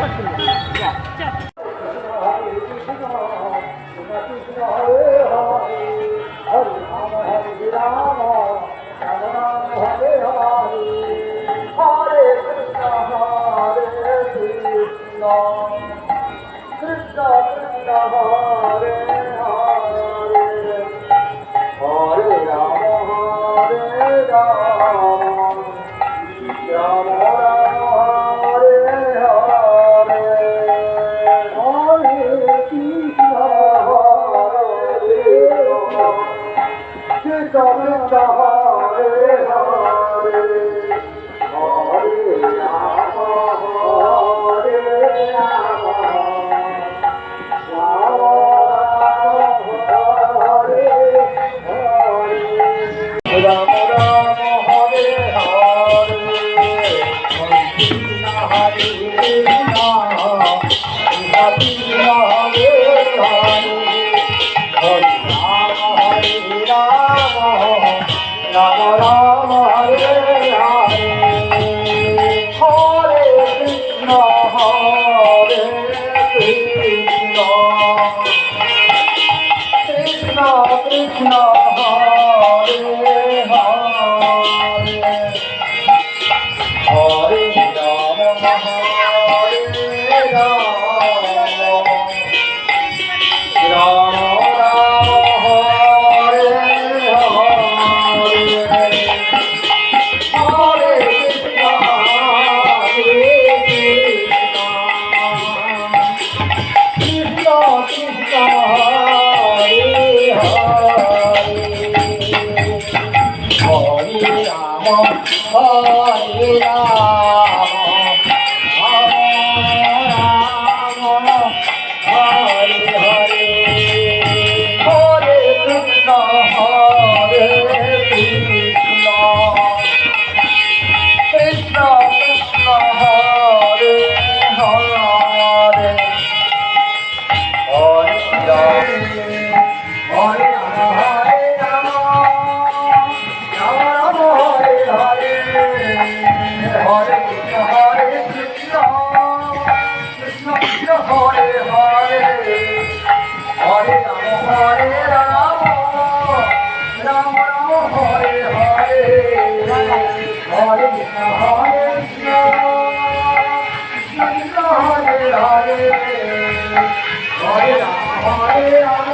Bertemu. la la la la la 梦，何以呀？Hare Hare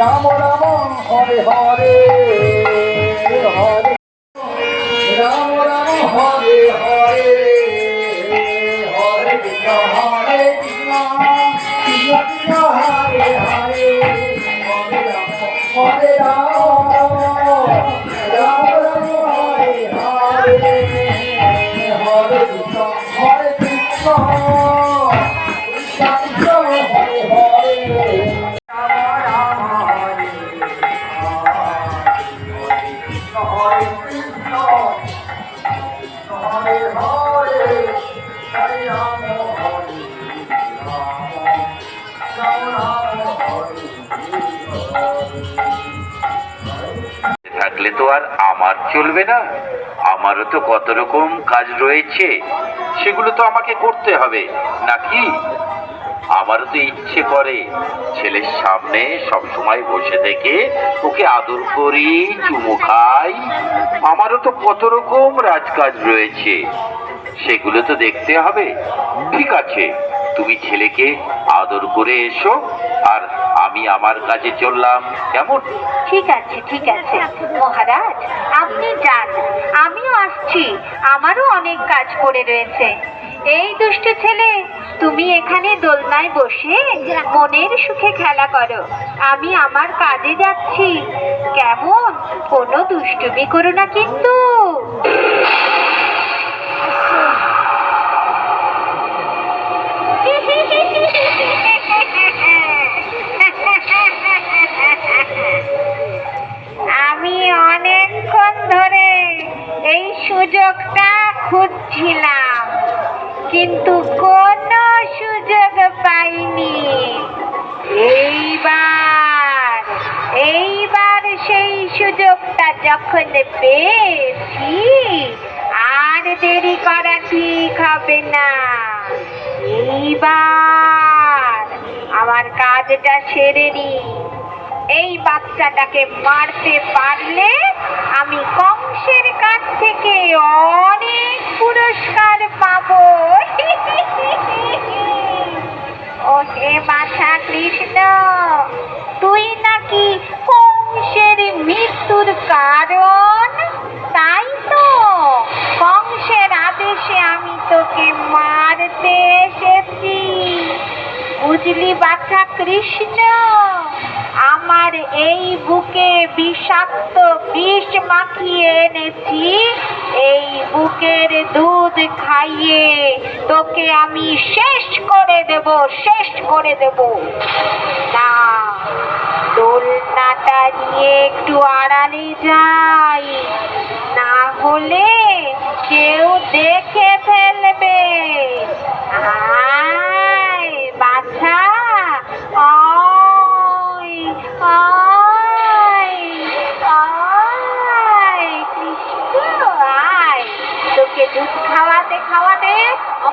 Hare Hare Hare. Krishna হরে কৃষ্ণ কৃষ্ণ কৃষ্ণ, হরে হরে। হরে রাম হরে রাম রাম রাম, হরে হরে। হরে কৃষ্ণ হরে কৃষ্ণ কৃষ্ণ থাকলে তো আর আমার চলবে না। আমারও তো কত রকম কাজ রয়েছে, সেগুলো তো আমাকে করতে হবে, নাকি? আমারও তো ইচ্ছে করে, ছেলের সামনে সব সময় বসে থেকে ওকে আদর করি, চুমু খাই। আমারও তো কত রকম রাজকাজ রয়েছে, সেগুলো তো দেখতে হবে। ঠিক আছে, তুমি ছেলেকে আদর করে এসো, আর আমি আমার কাজে চললাম। কেমন? ঠিক আছে ঠিক আছে। মহারাজ, আপনি যান। আমিও আসছি। আমারও অনেক কাজ পড়ে রয়েছে। এই দুষ্ট ছেলে, তুমি এখানে দোলনায় বসে মনের সুখে খেলা করো। আমি আমার কাজে যাচ্ছি। কেমন? কোনো দুষ্টুমি করো না কিন্তু। ধরে এই সুযোগটা খুঁজছিলাম, কিন্তু কোনো সুযোগ পাইনি। এইবার এইবার সেই সুযোগটা যখন পেয়েছি, আর দেরি করা ঠিক হবে না। এইবার আমার কাজটা সেরে নি। এই বাচ্চাটাকে মারতে পারলে আমি কংসের কাছ থেকে অনেক পুরস্কার পাবো। ও হে মাথা কৃষ্ণ, তুই নাকি কংসের মৃত্যুর কারণ? তাই তো, কংসের আদেশে আমি তোকে মারতে এসেছি। বুঝলি বাছা কৃষ্ণ? আমার এই বুকে বিষাক্ত বিষ মাখিয়ে এনেছি। এই বুকের দুধ খাইয়ে তোকে আমি শেষ করে দেব, শেষ করে দেব। না, দোলনাটা নিয়ে একটু আড়ালে যাই। না হলে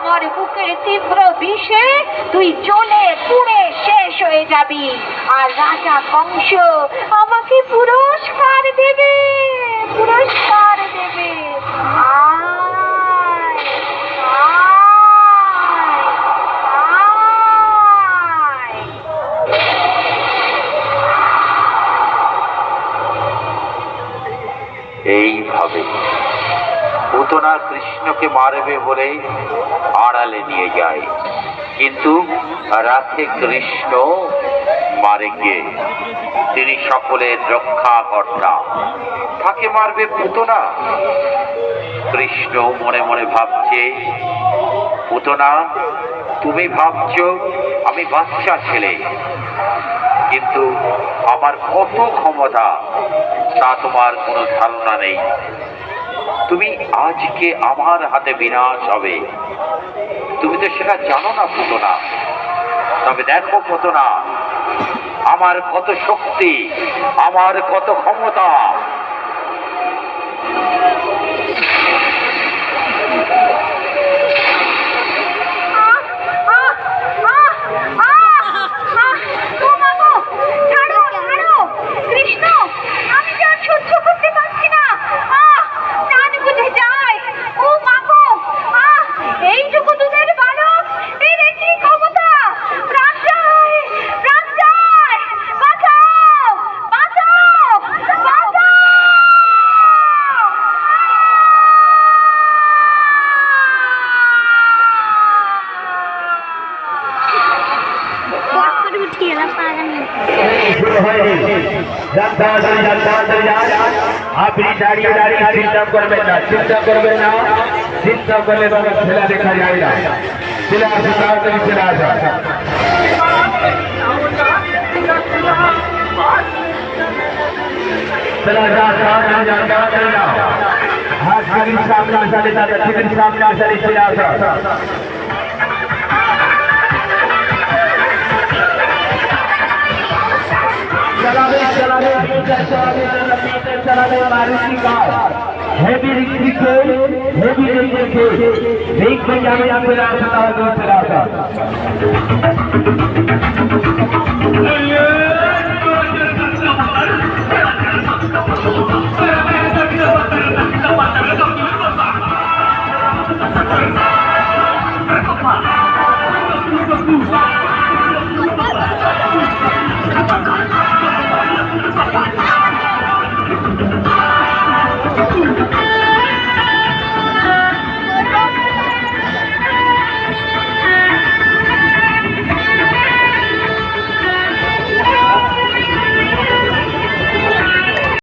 আমার বুকের তীব্র বিষে তুই জ্বলে পুড়ে শেষ হয়ে যাবি। আর রাজা কংস আমাকে পুরস্কার দেবে পুরস্কার দেবে। এইভাবে পুতনা কৃষ্ণকে মারবে বলে আড়ালে নিয়ে যায়। কিন্তু রাতে কৃষ্ণ মারে গিয়ে তিনি সকলের রক্ষা রক্ষাকর্তা। তাকে মারবে পুতনা কৃষ্ণ মনে মনে ভাবছে পুতনা তুমি ভাবছ আমি বাচ্চা ছেলে। কিন্তু আমার কত ক্ষমতা, তা তোমার কোনো ধারণা নেই। তুমি আজকে আমার হাতে বিনাশ হবে। তুমি তো সেটা জানো না পুতনা তবে দেখো পুতনা আমার কত শক্তি, আমার কত ক্ষমতা দাঁড়িয়ে দাঁড়িয়ে চিন্তা করবেন না চিন্তা করবেন না চিন্তা করলে তবে ছেলে দেখা যায় না ছেলে আসে তাড়াতাড়ি ছেলে আসা चला जा सामने जा ताड़ाताड़ी जा हात खाली सामने आसाले दादा तिकडे सामने आसाले ছেলে আসা चलावे चलावे मीटर चलावे चलाने वाले की कार हैवी रिक्की को हैवी रेंजर को। एक भैया में यहाँ पे रास्ता था दो चलाता Oh,